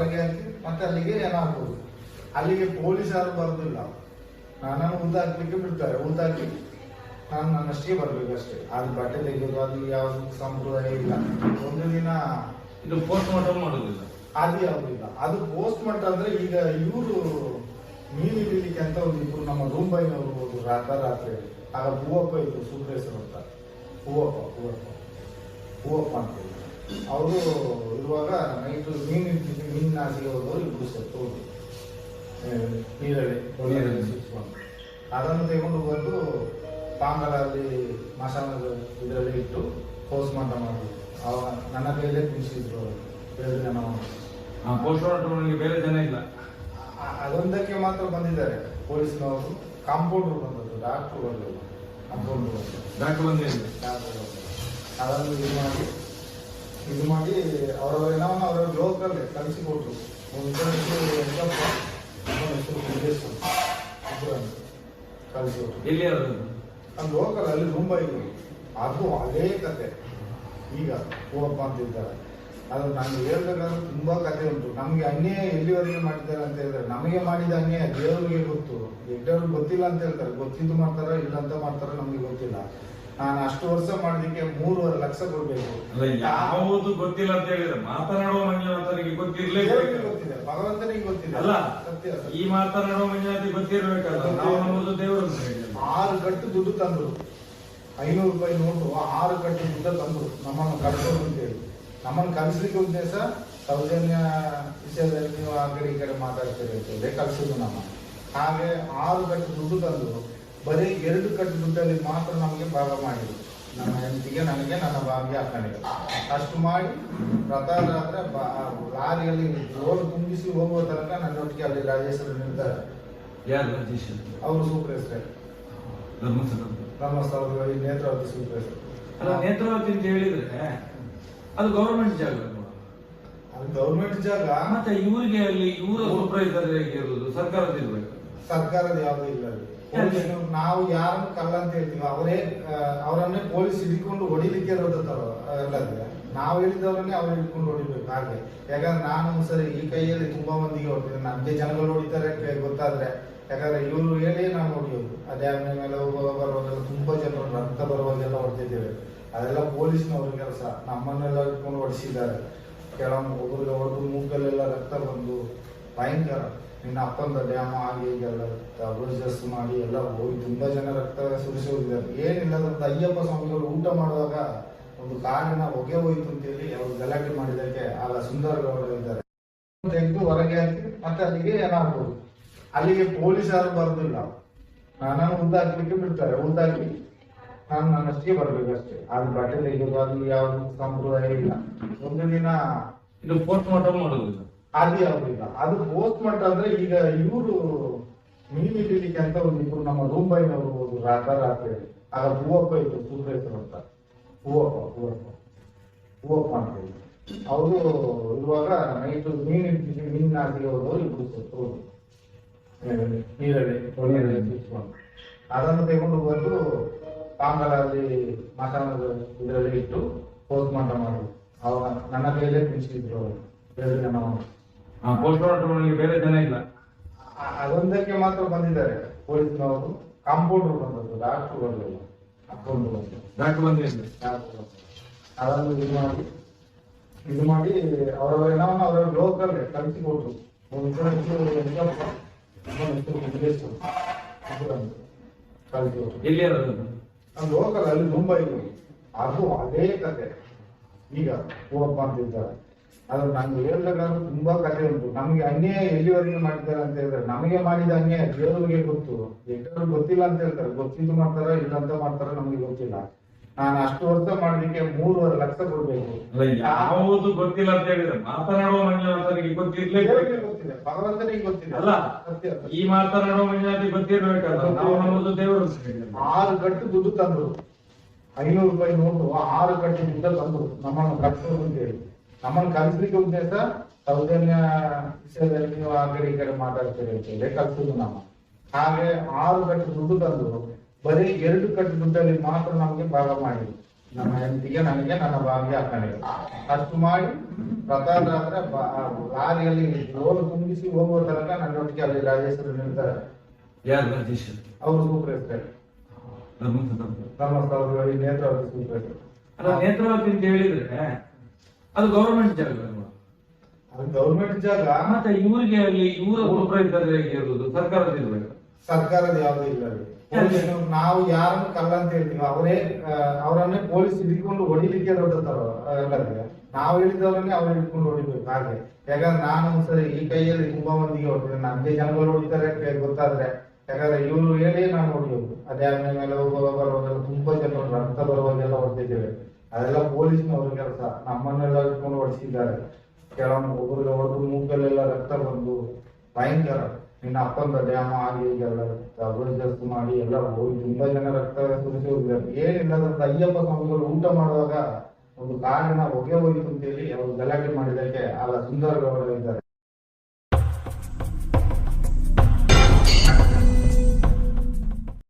ಹೊರಗೆ ಹಾಕಿ ಮತ್ತೆ ಅಲ್ಲಿಗೆ ಏನಾಗ್ಬೋದು ಅಲ್ಲಿಗೆ ಪೊಲೀಸ್ ಯಾರು ಬರೋದಿಲ್ಲ. ನನ್ನನ್ನು ಉದ್ದಾಕ್ಲಿಕ್ಕೆ ಬಿಡ್ತಾರೆ ಉದ್ದಾಕಿ ನಾನು ನನ್ನಷ್ಟೇ ಬರಬೇಕು ಅಷ್ಟೇ. ಅದು ಬಟ್ಟೆ ತೆಗೆಯೋದು ಅದು ಯಾವ ಸಂಪ್ರದಾಯ ಇಲ್ಲ. ಒಂದು ದಿನ ಇದು ಪೋಸ್ಟ್ ಮಾರ್ಟಮ್ ಮಾಡೋದಿಲ್ಲ. ಅದು ಯಾವುದಿಲ್ಲ ಅದು ಪೋಸ್ಟ್ ಮಾರ್ಟಮ್ ಅಂದ್ರೆ ಈಗ ಇವರು ಮೀನು ಹಿಡಿಲಿಕ್ಕೆ ಅಂತ ಒಂದು ಇಬ್ರು ನಮ್ಮ ರೂಂಬೈನವರು ಹೋದ್ರು ರಾತ್ರಿ ಆಗ ಹೂವಪ್ಪ ಇದ್ರು ಸುಬ್ರೇಶ್ವರ ಅಂತ. ಹೂವಪ್ಪ ಹೂವಪ್ಪ. ಹೂವಪ್ಪ ಅಂತ. ಅವರು ಇರುವಾಗ ನೈಟ್ ಮೀನು ಹಿಡಿಲಿಕ್ಕೆ ಮೀನು ನಾಸಿಗೆ ಹೋದವರು ಇಬ್ರು ಸತ್ತು ಹೋಗಿ ನೀರಲ್ಲಿ. ಅದನ್ನು ತೆಗೊಂಡು ಬಂದು ಪಾಂಗಲಲ್ಲಿ ಮಸಾಲ ಇದರಲ್ಲಿ ಇಟ್ಟು ಪೋಸ್ಟ್ ಮಾರ್ಟಮ್ ಮಾಡಿದ್ರು. ಅವಾಗ ನನ್ನ ಕೈಯಲ್ಲೇ ತಿನ್ಸಿದ್ರು ಅವರು. ಎರಡು ಜನ ಪೋಸ್ಟ್ ಮಾರ್ಟಮ್ ಬೇರೆ ಜನ ಇಲ್ಲ. ಅದೊಂದಕ್ಕೆ ಮಾತ್ರ ಬಂದಿದ್ದಾರೆ. ಪೊಲೀಸ್ನವರು ಕಾಂಪೌಂಡರ್ ಬಂದದ್ದು ಡಾಕ್ಟರ್ ಬಂದರು ಕಾಂಪೌಂಡರ್ ಡಾಕ್ಟರ್ ಬಂದಿಲ್ಲ. ಡಾಕ್ಟರ್ ಬಂದರು ಅದನ್ನು ಇದು ಮಾಡಿ ಇದು ಮಾಡಿ ಅವರ ಏನೋ ಅವರ ಒಂದು ಕಲಿಸಿ ಎಲ್ಲಿ ಅದು ಅದು ಲೋಕಲ್ ಅಲ್ಲಿ ಮುಂಬೈ ಅದು ಅದೇ ಕತೆ. ಈಗ ಹೋಗಪ್ಪ ಅಂತ ಇದ್ದಾರೆ. ಅದು ನಾನು ಹೇಳ್ಬೇಕಾದ್ರೆ ತುಂಬಾ ಕತೆ ಉಂಟು. ನಮ್ಗೆ ಅನ್ಯಾಯ ಎಲ್ಲಿವರೆಗೆ ಮಾಡಿದ್ದಾರೆ ಅಂತ ಹೇಳಿದ್ರೆ ನಮಗೆ ಮಾಡಿದ ಅನ್ಯಾಯ ದೇವರಿಗೆ ಗೊತ್ತು. ದೊಡ್ಡವ್ರಿಗೆ ಗೊತ್ತಿಲ್ಲ ಅಂತ ಹೇಳ್ತಾರೆ. ಗೊತ್ತಿದ್ದು ಮಾಡ್ತಾರ ಇಲ್ಲ ಅಂತ ಮಾಡ್ತಾರ ನಮ್ಗೆ ಗೊತ್ತಿಲ್ಲ. ನಾನು ಅಷ್ಟು ವರ್ಷ ಮಾಡೋದಕ್ಕೆ ಮೂರುವರೆ ಲಕ್ಷ ಕೊಡ್ಬೇಕು. ಅಲ್ಲ ಯಾವುದು ಗೊತ್ತಿಲ್ಲ ಅಂತ ಹೇಳಿದ್ರೆ ಮಾತನಾಡುವ ಮಂಜುನಾಥರಿಗೆ ದೇವರಿಗೆ ಗೊತ್ತಿದೆ ಭಗವಂತನಿಗೆ ಗೊತ್ತಿದೆ. ಅಲ್ಲ ಸತ್ಯ ಸತ್ಯ. ಈ ಮಾತನಾಡುವ ಮಂಜುನಾಥಿಗೆ ಗೊತ್ತಿರ್ಬೇಕಲ್ಲ ನಾವು ನಮ್ಮದು ದೇವರು ಆರು ಕಟ್ಟು ದುಡ್ಡು ತಂದ್ರು. ಐನೂರು ರೂಪಾಯಿ ನೋಟು ಆರು ಕಟ್ಟು ದುಡ್ಡು ತಂದ್ರು. ನಮ್ಮನ್ನು ಅಂತ ಹೇಳಿ. ನಮ್ಮನ್ನು ಕಲಿಸ್ಲಿಕ್ಕೆ ಉದ್ದೇಶ ಸೌಜನ್ಯ ವಿಷಯದಲ್ಲಿ ನೀವು ಆ ಕಡೆ ಈ ಕಡೆ ಮಾತಾಡ್ತೀರಿ ಅಂತೇಳಿ ಕಲಿಸಿದ್ರು ನಮ್ಮ. ಹಾಗೆ ಆರು ಕಟ್ಟು ದುಡ್ಡು ತಂದ್ರು. ಬರೀ ಎರಡು ಕಟ್ಟು ದುಡ್ಡಲ್ಲಿ ಮಾತ್ರ ನಮಗೆ ಭಾಗ ಮಾಡಿದ್ರು. ನನ್ನ ಹೆಂಡತಿಗೆ ನನಗೆ ನನ್ನ ಭಾಗ್ಯ ಅಕ್ಕನಿಗೆ. ಅಷ್ಟು ಮಾಡಿ ರಥರಾತ್ರೆ ಲಾರಿಯಲ್ಲಿ ರೋಡ್ ತುಂಬಿಸಿ ಹೋಗುವ ತನಕ ನನ್ನೊಟ್ಟಿಗೆ ಅಲ್ಲಿ ರಾಜೇಶ್ವರ ನಿಲ್ತಾರೆ ಯಾರು ರಾಜೇಶ್? ಅವರು ಸೂಪರ್ ಧರ್ಮಸ್ಥಳ ಧರ್ಮಸ್ಥಳದಲ್ಲಿ ನೇತ್ರಾವತಿ ಸೂಪರ್ ಅಲ್ಲ ನೇತ್ರಾವತಿ ಅಂತ ಹೇಳಿದ್ರೆ ಅದು ಗೌರ್ಮೆಂಟ್ ಜಾಗ? ಅದು ಗೌರ್ಮೆಂಟ್ ಜಾಗ. ಮತ್ತೆ ಇವರಿಗೆ ಅಲ್ಲಿ ಇವರ ಸೂಪರ್ವೈಸರ್ ಇರೋದು ಸರ್ಕಾರದ ಇರಬೇಕು ಸರ್ಕಾರದ ಯಾವುದೇ ಇಲ್ಲ ನಾವು ಯಾರನ್ನು ಕಲ್ಲ ಅಂತ ಹೇಳ್ತೀವಿ ಅವರೇ ಆ, ಅವರನ್ನೇ ಪೊಲೀಸ್ ಹಿಡ್ಕೊಂಡು ಹೊಡಿಲಿಕ್ಕೆ ಇರೋದತ್ತವ ಅಲ್ಲದೆ ನಾವು ಹೇಳಿದವರನ್ನೇ ಅವ್ರು ಹಿಡ್ಕೊಂಡು ಹೊಡಿಬೇಕು ಹಾಗೆ. ಯಾಕಂದ್ರೆ ನಾನು ಸರಿ ಈ ಕೈಯಲ್ಲಿ ತುಂಬಾ ಮಂದಿಗೆ ಹೊಡ್ತೀನಿ ನಮ್ಗೆ ಜನಗಳು ಹೊಡಿತಾರೆ ಅಂತ ಗೊತ್ತಾದ್ರೆ ಯಾಕಂದ್ರೆ ಇವರು ಹೇಳಿ ನಾನು ಹೊಡಿಯೋದು. ಅದೇ ಡ್ಯಾಮ್ ಮೇಲೆ ಬರುವಾಗೆಲ್ಲ ತುಂಬಾ ಜನರು ರಕ್ತ ಬರುವಾಗೆಲ್ಲ ಹೊಡ್ತಿದ್ದೇವೆ. ಅದೆಲ್ಲ ಪೊಲೀಸ್ನವ್ರ ಕೆಲಸ ನಮ್ಮನ್ನೆಲ್ಲ ಹಿಡ್ಕೊಂಡು ಹೊಡಿಸಿದ್ದಾರೆ. ಕೆಲವೊಂದು ಒಬ್ಬರಿಗೆ ಹೊಡೆದು ಮೂಗಲ್ಲೆಲ್ಲ ರಕ್ತ ಬಂದು ಭಯಂಕರ. ನಿನ್ನ ಅಪ್ಪಂದ ಡ್ಯಾಮ ಆಗಿ ಹೀಗೆಲ್ಲ. ಅಬ್ರೋಜಸ್ ಮಾಡಿ ಎಲ್ಲ ಹೋಗಿ ತುಂಬಾ ಜನ ರಕ್ತ ಸುರಿಸಿ ಹೋಗಿದ್ದಾರೆ. ಏನಿಲ್ಲ ಅಂತ ಅಯ್ಯಪ್ಪ ಸ್ವಾಮಿಗಳು ಊಟ ಮಾಡುವಾಗ ಒಂದು ಕಾರಿನ ಹೊಗೆ ಹೋಯ್ತು ಅಂತೇಳಿ ಅವರು ಗಲಾಟೆ ಮಾಡಿದಕ್ಕೆ ಆಗ ಸುಂದರ ಗೌಡರು ಇದ್ದಾರೆ. ತೆಗೆದು ಹೊರಗೆ ಹಾಕಿ ಮತ್ತೆ ಅಲ್ಲಿಗೆ ಏನಾಗ್ಬೋದು ಅಲ್ಲಿಗೆ ಪೊಲೀಸ್ ಯಾರು ಬರೋದಿಲ್ಲ. ನಾನು ಉದ್ದಾಕ್ಲಿಕ್ಕೆ ಬಿಡ್ತಾರೆ. ಉದ್ದಾಕಿ ನಾನು ನನ್ನಷ್ಟೇ ಬರ್ಬೇಕು ಅಷ್ಟೇ ಅದು ಬಟ್ಟೆ ತೆಗೆಯೋದು ಅದು ಯಾವ್ದು ಸಂಪ್ರದಾಯ ಇಲ್ಲ. ಒಂದು ದಿನ ಇದು ಪೋಸ್ಟ್ ಮಾರ್ಟಮ್ ಮಾಡುದಿಲ್ಲ. ಅದು ಯಾವುದಿಲ್ಲ ಅದು ಪೋಸ್ಟ್ ಮಾರ್ಟಮ್ ಅಂದ್ರೆ ಈಗ ಇವರು ಮೀನು ಹಿಡಿಲಿಕ್ಕೆ ಅಂತ ಒಂದು ರೂಮ್ ನಮ್ಮ ರೂಂಬೈನವರು ಹೋದ್ರು ರಾತ್ರಿ, ಆಗ ಹೂವಪ್ಪ ಇದ್ರು ಸೂಪರೇಸರ್ ಅಂತ. ಹೂವಪ್ಪ ಹೂವಪ್ಪ ಹೂವಪ್ಪ ಅಂತ ಹೇಳಿ ಅವರು ಇವಾಗ ನೈಟ್ ಮೀನು ಮೀನು ಅವರು ಇಬ್ರು ಸತ್ತು ನೀರಲ್ಲಿ ನೀರಲ್ಲಿ ಸುತ್ಕೊಂಡು. ಅದನ್ನು ತಗೊಂಡು ಬಂದು ಪಾಂಗಲಲ್ಲಿ ಮಸಾಲದ ಇದರಲ್ಲಿ ಇಟ್ಟು ಪೋಸ್ಟ್ ಮಾರ್ಟಮ್ ಮಾಡಿದ್ರು. ಅವಾಗ ನನ್ನ ತಿನ್ಸಿದ್ರು ಅವರು. ಎರಡು ಜನ ಪೋಸ್ಟ್ ಮಾರ್ಟಮ್ ಬೇರೆ ಜನ ಇಲ್ಲ. ಅದೊಂದಕ್ಕೆ ಮಾತ್ರ ಬಂದಿದ್ದಾರೆ. ಪೊಲೀಸ್ನವರು ಕಾಂಪೌಂಡರ್ ಬಂದದ್ದು ಡಾಕ್ಟರ್ ಬಂದಿಲ್ಲ ಡಾಕ್ಟರ್ ಡಾಕ್ಟರ್ ಅದನ್ನು ಇದು ಮಾಡಿ ಇದು ಮಾಡಿ ಅವರವರ ನಾವು ಅವರ ಲೋಕಲ್ ಕಲಿಸಿ ಕೊಟ್ಟರು. ಎಲ್ಲಿ ಲೋಕಲ್ ಅಲ್ಲಿ ಮುಂಬೈ ಅದು ಅದೇ ಕತೆ. ಈಗ ಹೋಗಪ್ಪ ಅಂತ ಇದ್ದಾರೆ. ಅದು ನಮ್ಗೆ ಹೇಳ್ಬೇಕಾದ್ರೆ ತುಂಬಾ ಕಲೆ ಉಂಟು. ನಮ್ಗೆ ಅನ್ಯಾಯ ಎಲ್ಲಿವರೆಗೆ ಮಾಡಿದ್ದಾರೆ ಅಂತ ಹೇಳಿದ್ರೆ ನಮಗೆ ಮಾಡಿದ ಅನ್ಯಾಯ ದೇವರಿಗೆ ಗೊತ್ತು. ಎಷ್ಟರು ಗೊತ್ತಿಲ್ಲ ಅಂತ ಹೇಳ್ತಾರೆ. ಗೊತ್ತಿದ್ದು ಮಾಡ್ತಾರ ಇಲ್ಲ ಅಂತ ಮಾಡ್ತಾರ ನಮ್ಗೆ ಗೊತ್ತಿಲ್ಲ. ನಾನು ಅಷ್ಟು ವರ್ಷ ಮಾಡ್ಲಿಕ್ಕೆ ಮೂರುವರೆ ಲಕ್ಷ ಕೊಡ್ಬೇಕು. ಯಾವುದು ಗೊತ್ತಿಲ್ಲ ಅಂತ ಹೇಳಿದ್ರೆ ಮಾತನಾಡುವ ಮಂಜುನಾಥನಿಗೆ ಗೊತ್ತಿಲ್ಲ ಗೊತ್ತಿದೆ. ಭಗವಂತನಿಗೆ ಗೊತ್ತಿಲ್ಲ ಅಲ್ಲ. ಈ ಮಾತನಾಡುವ ಮಂಜುನಾಥಿಗೆ ಗೊತ್ತಿರ್ಬೇಕಲ್ಲ ನಾವು ನಮ್ಮದು ದೇವರು ಹೇಳಿ. ಆರು ಗಂಟೆ ದುಡ್ಡು ತಂದ್ರು. ಐನೂರು ರೂಪಾಯಿ ನೋಟು ಆರು ಗಂಟೆ ದುಡ್ಡು ತಂದ್ರು. ನಮ್ಮನ್ನು ಅಂತ ಅಂತೇಳಿ ನಮ್ಮನ್ನು ಕಲಿಸ್ಲಿಕ್ಕೆ ಉದ್ದೇಶ ಸೌಜನ್ಯ ವಿಷಯದಲ್ಲಿ ನೀವು ಆ ಕಡೆ ಈ ಕಡೆ ಮಾತಾಡ್ತೀರಿ ಅಂತೇಳಿ ಕಲ್ಸುದು ನಮ್ಮ. ಹಾಗೆ ಆರು ಕಟ್ಟು ದುಡ್ಡು ತಂದು ಬರೀ ಎರಡು ಕಟ್ಟು ದುಡ್ಡಲ್ಲಿ ಮಾತ್ರ ನಮಗೆ ಭಾಗ ಮಾಡಿದ್ರು. ನಮ್ಮ ಹೆಂಡತಿಗೆ ನನಗೆ ನನ್ನ ಭಾಗ್ಯ ಹಾಕೊಂಡಿಲ್ಲ ಅಷ್ಟು ಮಾಡಿ ಪ್ರತಾಪರಾತ್ರ ಲಾರಿಯಲ್ಲಿ ಲೋನ್ ತುಂಬಿಸಿ ಹೋಗುವ ತನಕ ನನ್ನೊಟ್ಟಿಗೆ ಅಲ್ಲಿ ರಾಜೇಶ್ವರ ನಿಲ್ತಾರೆ ಯಾರು ರಾಜೇಶ್ ಅವರು ಸೂಪರ್ ಧರ್ಮಸ್ಥಳ ನೇತ್ರಾವತಿ ಸೂಪರ್ ಅಲ್ಲ ನೇತ್ರಾವತಿ ಅಂತ ಹೇಳಿದ್ರೆ ಅದು ಗೌರ್ಮೆಂಟ್ ಜಾಗ ಗೌರ್ಮೆಂಟ್ ಜಾಗ? ಮತ್ತೆ ಇವರಿಗೆ ಅಲ್ಲಿ ಇವರ ಪ್ರೊಪ್ರೈಟರ್ ಇರೋದು ಸರ್ಕಾರದ ಇರ್ಬೇಕು ಸರ್ಕಾರದ ಯಾವ್ದು ಇಲ್ಲ ನಾವು ಯಾರನ್ನು ಕಲ್ಲ ಅಂತ ಹೇಳ್ತೀವಿ ಅವರೇ ಅವರನ್ನೇ ಪೊಲೀಸ್ ಹಿಡ್ಕೊಂಡು ಹೊಡಿಲಿಕ್ಕೆ ಹೊರಡ್ತಾರ ಎಲ್ಲರಿಗೆ ನಾವು ಹಿಡಿದವರನ್ನೇ ಅವ್ರು ಹಿಡ್ಕೊಂಡು ಹೊಡಿಬೇಕು. ಹಾಗೆ ಯಾಕಂದ್ರೆ ನಾನು ಒಂದ್ಸರಿ ಈ ಕೈಯಲ್ಲಿ ತುಂಬಾ ಮಂದಿಗೆ ಹೊಡ್ತೇನೆ ನಮ್ಗೆ ಜನಗಳು ಹೊಡಿತಾರೆ ಗೊತ್ತಾದ್ರೆ ಯಾಕಂದ್ರೆ ಇವ್ರು ಹೇಳಿ ನಾನು ಹೊಡಿಯೋದು. ಅದೇ ಆದ್ಮೇಲೆ ಮೇಲೆ ಹೋಗುವಾಗ ಬರುವಾಗೆಲ್ಲ ತುಂಬಾ ಜನ ರಕ್ತ ಬರುವಾಗೆಲ್ಲ ಹೊಡೆದಿದ್ದೇವೆ. ಅದೆಲ್ಲ ಪೊಲೀಸ್ನವ್ರ ಕೆಲಸ. ನಮ್ಮನ್ನೆಲ್ಲ ಇಟ್ಕೊಂಡು ಹೊಡಿಸಿದ್ದಾರೆ. ಕೆಲವೊಂದು ಒಬ್ಬರಿಗೆ ಹೊಡೆದು ಮೂಗಲ್ಲೆಲ್ಲ ರಕ್ತ ಬಂದು ಭಯಂಕರ. ನಿನ್ನ ಅಪ್ಪಂದ ಡ್ಯಾಮ್ ಆಗಿ ಎಲ್ಲ ಜಬರ್ದಸ್ತ್ ಮಾಡಿ ಎಲ್ಲ ಹೋಗಿ ತುಂಬಾ ಜನ ರಕ್ತ ಸುರಿಸಿ ಹೋಗಿದ್ದಾರೆ. ಏನಿಲ್ಲ ಅಯ್ಯಪ್ಪ ಸ್ವಾಮಿಗಳು ಊಟ ಮಾಡುವಾಗ ಒಂದು ಕಾರಣ ಹೊಗೆ ಹೋಗಿತ್ತು ಅಂತೇಳಿ ಅವರು ಗಲಾಟೆ ಮಾಡಿದ್ದಕ್ಕೆ ಆ ಸುಂದರ ಗೌಡ ಇದ್ದಾರೆ.